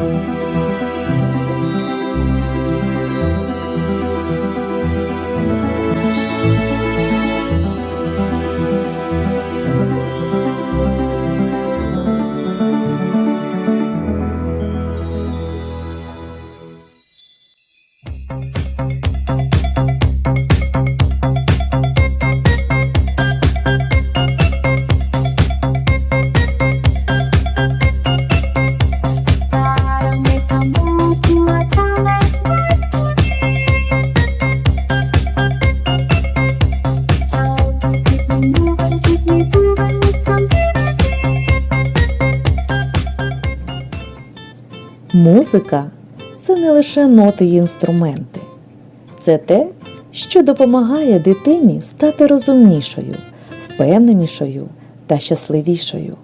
Música Музика це не лише ноти й інструменти, це те, що допомагає дитині стати розумнішою, впевненішою та щасливішою.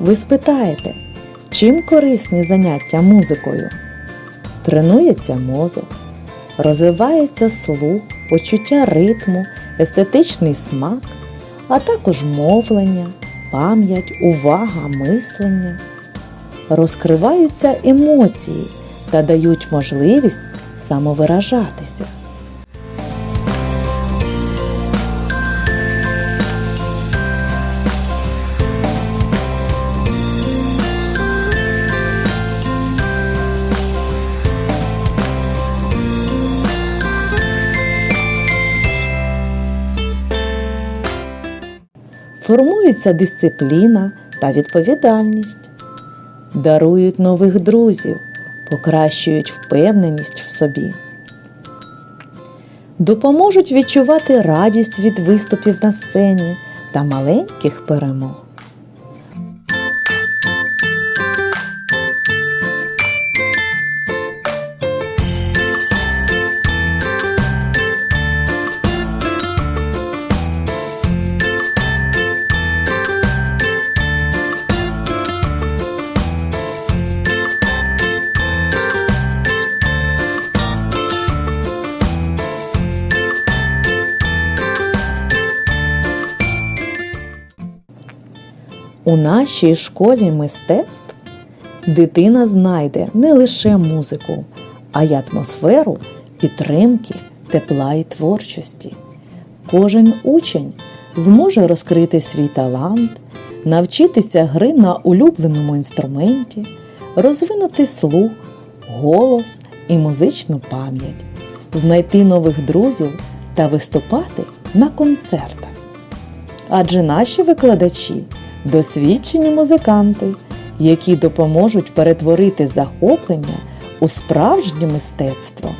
Ви спитаєте, чим корисні заняття музикою? Тренується мозок, розвивається слух, почуття ритму, естетичний смак, а також мовлення, пам'ять, увага, мислення. Розкриваються емоції та дають можливість самовиражатися. Формується дисципліна та відповідальність, дарують нових друзів, покращують впевненість в собі, допоможуть відчувати радість від виступів на сцені та маленьких перемог. У нашій школі мистецтв дитина знайде не лише музику, а й атмосферу підтримки, тепла і творчості. Кожен учень зможе розкрити свій талант, навчитися гри на улюбленому інструменті, розвинути слух, голос і музичну пам'ять, знайти нових друзів та виступати на концертах. Адже наші викладачі досвідчені музиканти, які допоможуть перетворити захоплення у справжнє мистецтво.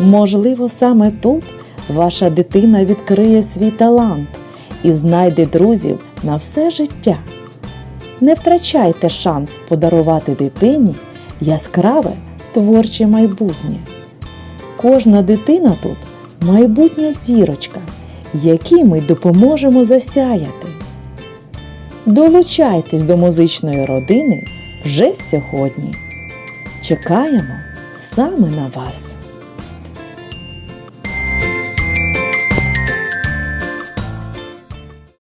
Можливо, саме тут ваша дитина відкриє свій талант і знайде друзів на все життя. Не втрачайте шанс подарувати дитині яскраве творче майбутнє. Кожна дитина тут майбутня зірочка, якій ми допоможемо засяяти. Долучайтесь до музичної родини вже сьогодні. Чекаємо саме на вас.